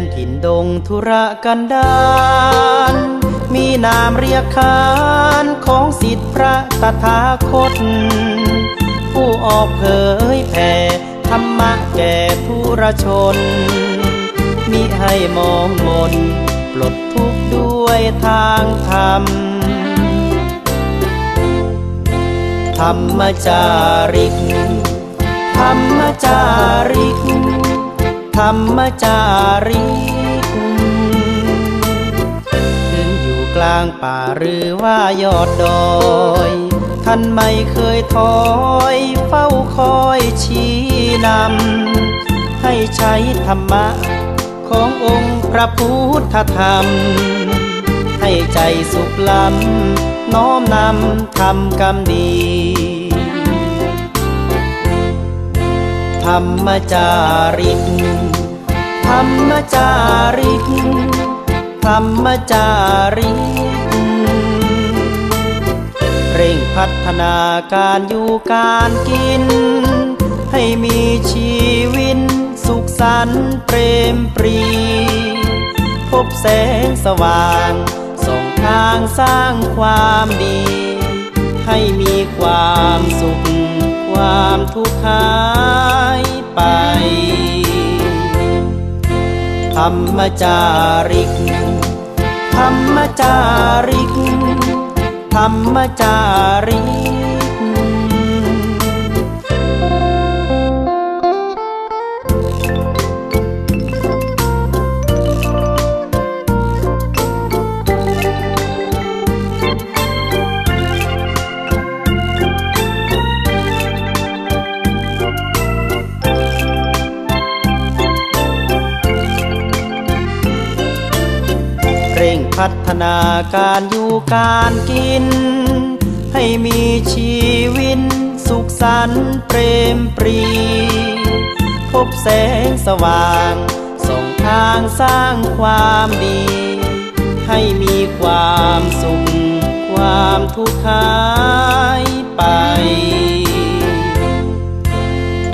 นถิ่นดงธุรกันดารมีนามเรียกขานของสิทธิพระตถาคต ผู้ออกเผยแผ่ธรรมะแก่ผู้รชน มิให้มองมน ปลดทุกข์ด้วยทางธรรม ธรรมจาริก ธรรมจาริก ธรรมจาริกถึงอยู่กลางป่าหรือว่ายอดดอย ท่านไม่เคยถอยเฝ้าคอยชี้นำ ให้ใช้ธรรมะขององค์พระพุทธธรรม ให้ใจสุขล้ำน้อมนำทำกรรมดีธรรมจาริก รรมจาริกธรรมจาริกเร่งพัฒนาการอยู่การกิน ให้มีชีวิตสุขสันต์เปรมปรี พบแสงสว่างส่องทางสร้างความดี ให้มีความสุขความทุกข์หา รรมจาริก ธรรมจาริก ธรรมจาริก เร่งพัฒนาการอยู่การกิน ให้มีชีวิตสุขสันต์เปรมปรี พบแสงสว่างส่งทางสร้างความดี ให้มีความสุข ความทุกข์หายไป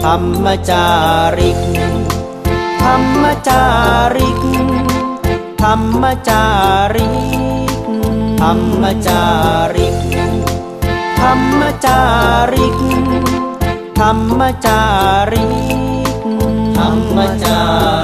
ธรรมจาริก ธรรมจาริก ธรรมจาริก ธรรมจาริก ธรรมจาริก ธรรมจาริก ธรรมจาริ